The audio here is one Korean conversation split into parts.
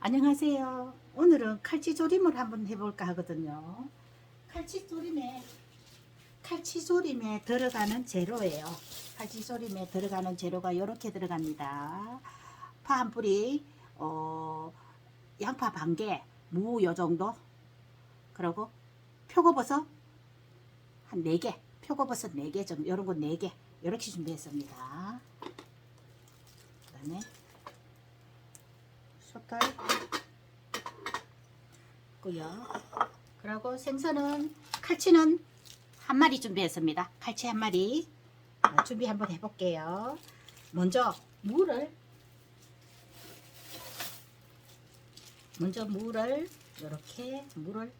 안녕하세요. 오늘은 칼치조림을 한번 해볼까 하거든요. 칼치조림에 칼치조림에 들어가는 재료예요. 칼치조림에 들어가는 재료가 이렇게 들어갑니다. 파 한 뿌리, 어, 양파 반 개, 무 요 정도, 그리고 표고버섯 한네 개, 표고버섯 네개 정도, 이런 거네 개, 이렇게 준비했습니다. 그 다음에 숟갈 고요. 그리고 생선은 칼치는 한 마리 준비했습니다. 칼치 한 마리 자, 준비 한번 해볼게요. 먼저 무를 먼저 무를 이렇게 물을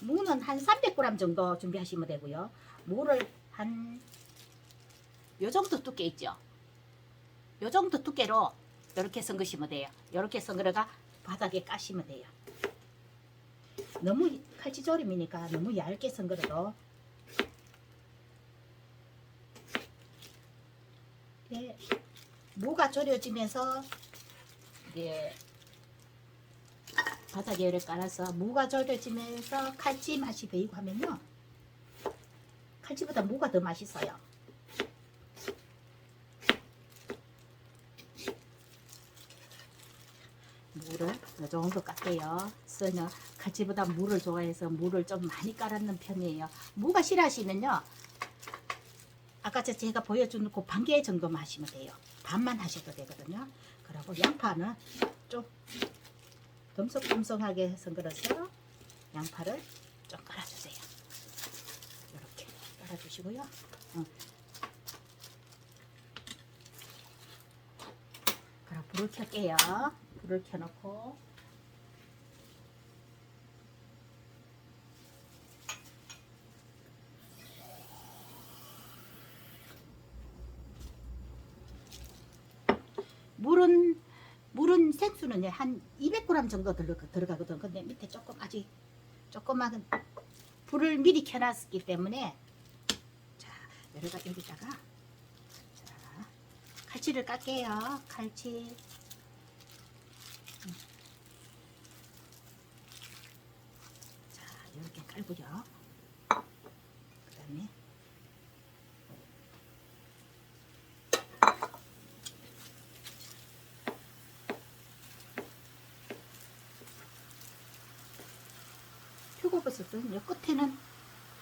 무는 한 300g 정도 준비하시면 되고요. 무를 한 요 정도 두께 있죠. 요 정도 두께로 이렇게 섞으시면 돼요. 이렇게 섞으다가 바닥에 까시면 돼요. 너무 칼치조림이니까 너무 얇게 섞어도 예, 무가 졸여지면서 이게 바닥에 이렇게 깔아서 무가 졸여지면서 칼치 맛이 배이고 하면요. 칼치보다 무가 더 맛있어요. 물을 이 정도 깎게요. 저는 칼치보다 물을 좋아해서 물을 좀 많이 깔았는 편이에요. 무가 싫어하시면요. 아까 저 제가 보여준 그 반 개 정도만 하시면 돼요. 반만 하셔도 되거든요. 그리고 양파는 좀 듬성듬성하게 썬그려서 양파를 좀 깔아주세요. 이렇게 깔아주시고요. 응. 그럼 불을 켤게요. 불을 켜놓고 물은 물은 생수는 한 200g 정도 들어가, 들어가거든. 근데 밑에 조금 아직 조금만 불을 미리 켜놨기 때문에 자 여기가 여기다가 자 칼치를 깔게요. 칼치 자 이렇게 깔고요. 그다음에 표고버섯은 이 끝에는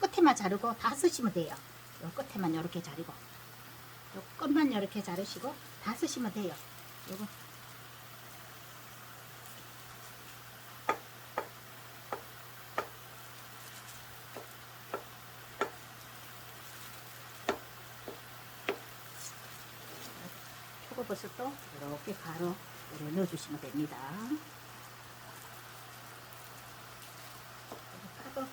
끝에만 자르고 다 쓰시면 돼요. 이 끝에만 이렇게 자르고 이 끝만 이렇게 자르시고 다 쓰시면 돼요. 요거 표고버섯도 이렇게 이렇게 넣어주시면 됩니다. 하고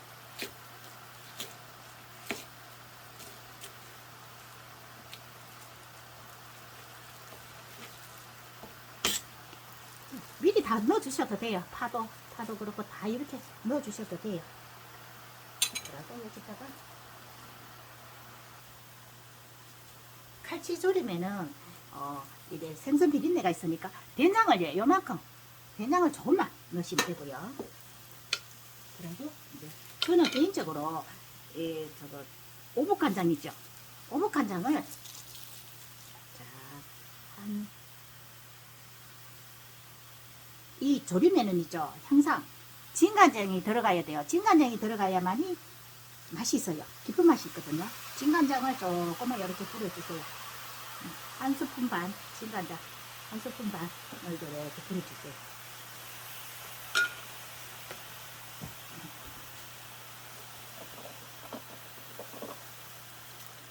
미리 다 넣어주셔도 돼요. 파도, 파도 그렇고 다 이렇게 넣어주셔도 돼요. 그리고 여기다가 칼치 조림에는 어, 이제 생선 비린내가 있으니까 된장을 예, 요만큼 된장을 조금만 넣으시면 되고요. 그리고 이제 저는 개인적으로 이 저거 오복 간장 있죠. 오복 간장을 자한 이 조림에는 있죠. 항상 진간장이 들어가야 돼요. 진간장이 들어가야만이 맛이 있어요. 깊은 맛이 있거든요. 진간장을 조금만 이렇게 뿌려주세요. 한 스푼 반 진간장 한 스푼 반을 이렇게 뿌려주세요.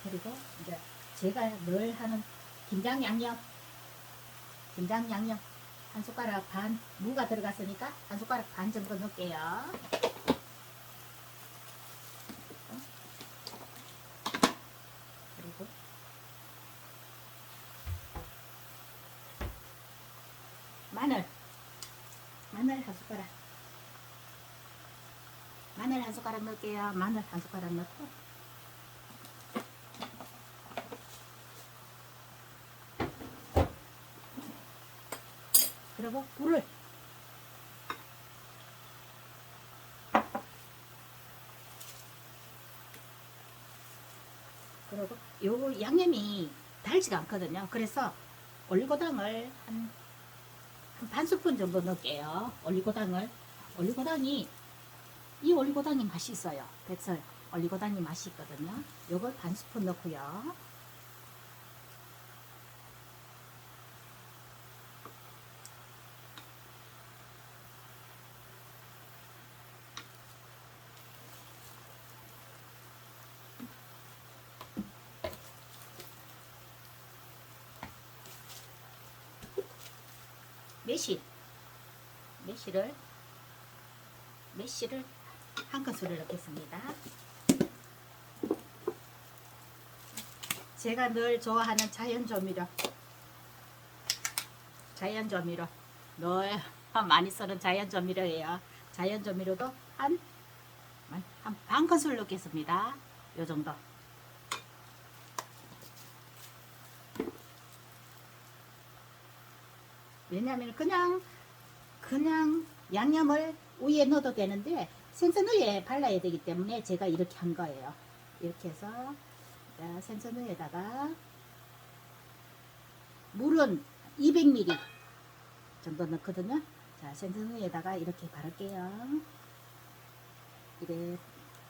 그리고 이제 제가 늘 하는 김장 양념 김장 양념 한 숟가락 반 무가 들어갔으니까 한 숟가락 반 정도 넣을게요. 마늘. 마늘 한 숟가락. 마늘 한 숟가락 넣을게요. 마늘 한 숟가락 넣고. 그리고 불을. 그리고 요 양념이 달지가 않거든요. 그래서 올리고당을 한 한 반 스푼 정도 넣을게요. 올리고당을 올리고당이 이 올리고당이 맛이 있어요. 백설 올리고당이 맛이 있거든요. 요걸 반 스푼 넣고요. 매실 매실을 매실을 한 큰술을 넣겠습니다. 제가 늘 좋아하는 자연 조미료 자연 조미료 늘 많이 쓰는 자연 조미료예요. 자연 조미료도 한 한 반 큰술 넣겠습니다. 요 정도. 왜냐하면 그냥 그냥 양념을 위에 넣어도 되는데 생선 위에 발라야 되기 때문에 제가 이렇게 한 거예요. 이렇게 해서 자, 생선 위에다가 물은 200ml 정도 넣거든요. 자, 생선 위에다가 이렇게 바를게요. 이래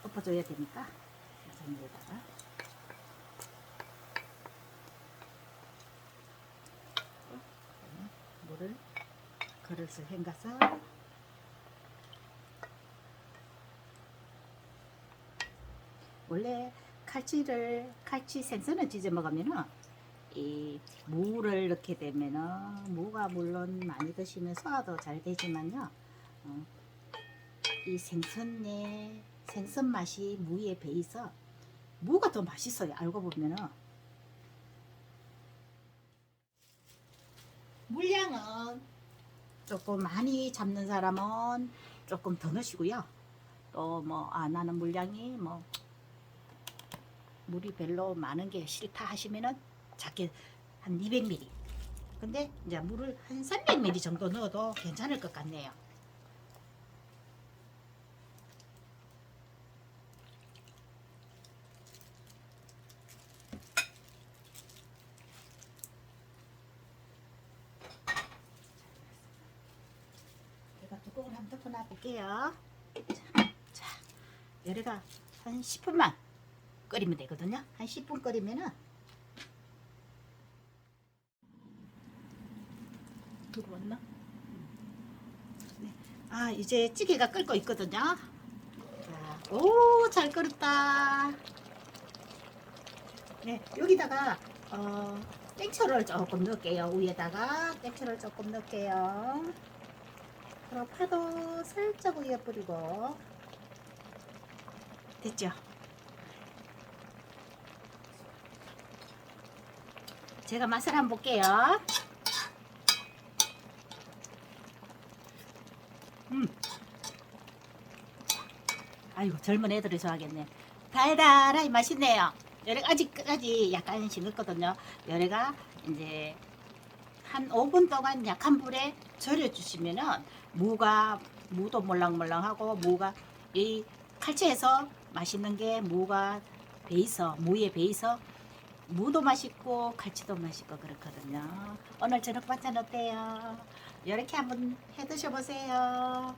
덮어줘야 되니까 생선 위에다가 물을 그릇을 헹가서 원래 칼치를 칼치 생선을 찢어 먹으면은 이 무를 넣게 되면은 무가 물론 많이 드시면 소화도 잘 되지만요. 어, 이 생선의 생선 맛이 무에 배이서 무가 더 맛있어요. 알고 보면은. 물량은 조금 많이 잡는 사람은 조금 더 넣으시고요. 또 뭐 아 나는 물량이 뭐 물이 별로 많은 게 싫다 하시면은 작게 한 200ml. 근데 이제 물을 한 300ml 정도 넣어도 괜찮을 것 같네요. 제가 뚜껑을 한번 덮어 놔 볼게요. 자, 자, 열에가 한 10분만 끓이면 되거든요. 한 10분 끓이면은 들어왔나? 네. 아 이제 찌개가 끓고 있거든요. 자, 오, 잘 끓었다. 네, 여기다가 어, 땡초를 조금 넣을게요. 위에다가 땡초를 조금 넣을게요. 그리고 파도 살짝 위에 뿌리고 됐죠? 제가 맛을 한번 볼게요. 음. 아이고 젊은 애들이 좋아하겠네. 달달하니 맛있네요. 열애가 아직까지 약간 싱겁거든요. 열애가 이제 한 5분 동안 약한 불에 절여주시면은 무가 무도 몰랑몰랑하고 무가 이 칼치에서 맛있는 게 무가 베이서 무에 베이서 무도 맛있고 칼치도 맛있고 그렇거든요. 오늘 저녁 반찬 어때요? 이렇게 한번 해 드셔 보세요.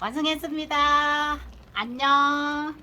완성했습니다. 안녕.